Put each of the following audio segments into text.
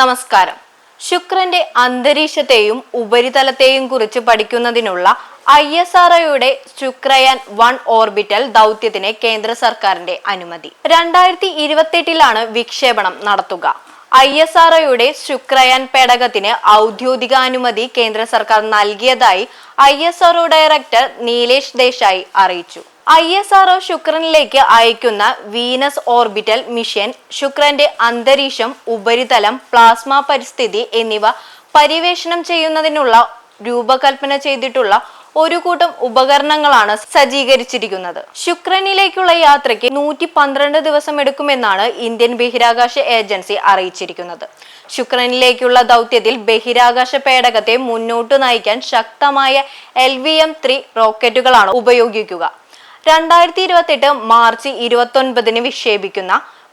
നമസ്കാരം. ശുക്രന്റെ അന്തരീക്ഷത്തെയും ഉപരിതലത്തെയും കുറിച്ച് പഠിക്കുന്നതിനുള്ള I S R ഒയുടെ ശുക്രയാൻ വൺ ഓർബിറ്റൽ ദൗത്യത്തിന് കേന്ദ്ര സർക്കാരിന്റെ അനുമതി. രണ്ടായിരത്തി ഇരുപത്തെട്ടിലാണ് വിക്ഷേപണം നടത്തുക. ഐ എസ് ആർ ഒയുടെ ശുക്രയാൻ പേടകത്തിന് ഔദ്യോഗിക അനുമതി കേന്ദ്ര സർക്കാർ നൽകിയതായി I S RO director Nilesh Desai അറിയിച്ചു. ഐ എസ് ആർഒ ശുക്രനിലേക്ക് അയക്കുന്ന വീനസ് ഓർബിറ്റൽ മിഷൻ ശുക്രന്റെ അന്തരീക്ഷം ഉപരിതലം പ്ലാസ്മ പരിസ്ഥിതി എന്നിവ പര്യവേഷണം ചെയ്യുന്നതിനുള്ള രൂപകൽപ്പന ചെയ്തിട്ടുള്ള ഒരു കൂട്ടം ഉപകരണങ്ങളാണ് സജ്ജീകരിച്ചിരിക്കുന്നത്. ശുക്രനിലേക്കുള്ള യാത്രയ്ക്ക് നൂറ്റി പന്ത്രണ്ട് ദിവസം എടുക്കുമെന്നാണ് ഇന്ത്യൻ ബഹിരാകാശ ഏജൻസി അറിയിച്ചിരിക്കുന്നത്. ശുക്രനിലേക്കുള്ള ദൗത്യത്തിൽ ബഹിരാകാശ പേടകത്തെ മുന്നോട്ട് നയിക്കാൻ ശക്തമായ എൽ വി എം ത്രീ റോക്കറ്റുകളാണ് ഉപയോഗിക്കുക. രണ്ടായിരത്തി ഇരുപത്തെട്ട് മാർച്ച് ഇരുപത്തൊൻപതിന് വിക്ഷേപിക്കുന്ന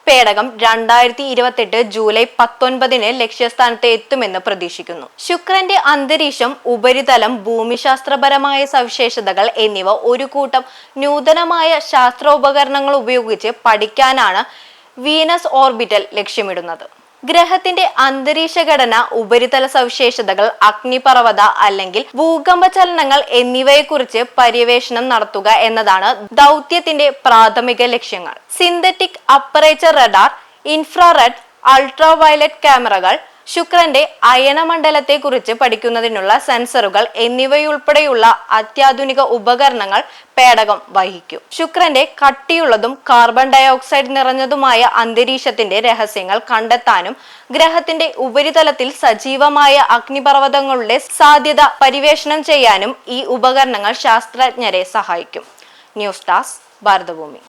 പേടകം രണ്ടായിരത്തി ഇരുപത്തെട്ട് ജൂലൈ പത്തൊൻപതിന് ലക്ഷ്യസ്ഥാനത്ത് എത്തുമെന്ന് പ്രതീക്ഷിക്കുന്നു. ശുക്രന്റെ അന്തരീക്ഷം ഉപരിതലം ഭൂമിശാസ്ത്രപരമായ സവിശേഷതകൾ എന്നിവ ഒരു കൂട്ടം നൂതനമായ ശാസ്ത്രോപകരണങ്ങൾ ഉപയോഗിച്ച് പഠിക്കാനാണ് വീനസ് ഓർബിറ്റൽ ലക്ഷ്യമിടുന്നത്. ഗ്രഹത്തിന്റെ അന്തരീക്ഷ ഘടന ഉപരിതല സവിശേഷതകൾ അഗ്നിപർവത അല്ലെങ്കിൽ ഭൂകമ്പ ചലനങ്ങൾ എന്നിവയെക്കുറിച്ച് പര്യവേഷണം നടത്തുക എന്നതാണ് ദൗത്യത്തിന്റെ പ്രാഥമിക ലക്ഷ്യങ്ങൾ. Synthetic aperture radar infrared ultraviolet ക്യാമറകൾ ശുക്രന്റെ അയണമണ്ഡലത്തെ കുറിച്ച് പഠിക്കുന്നതിനുള്ള സെൻസറുകൾ എന്നിവയുൾപ്പെടെയുള്ള അത്യാധുനിക ഉപകരണങ്ങൾ പേടകം വഹിക്കും. ശുക്രന്റെ കട്ടിയുള്ളതും കാർബൺ ഡയോക്സൈഡ് നിറഞ്ഞതുമായ അന്തരീക്ഷത്തിന്റെ രഹസ്യങ്ങൾ കണ്ടെത്താനും ഗ്രഹത്തിന്റെ ഉപരിതലത്തിൽ സജീവമായ അഗ്നിപർവതങ്ങളുടെ സാധ്യത പരിവേഷണം ചെയ്യാനും ഈ ഉപകരണങ്ങൾ ശാസ്ത്രജ്ഞരെ സഹായിക്കും. News desk Bharathabhoomi.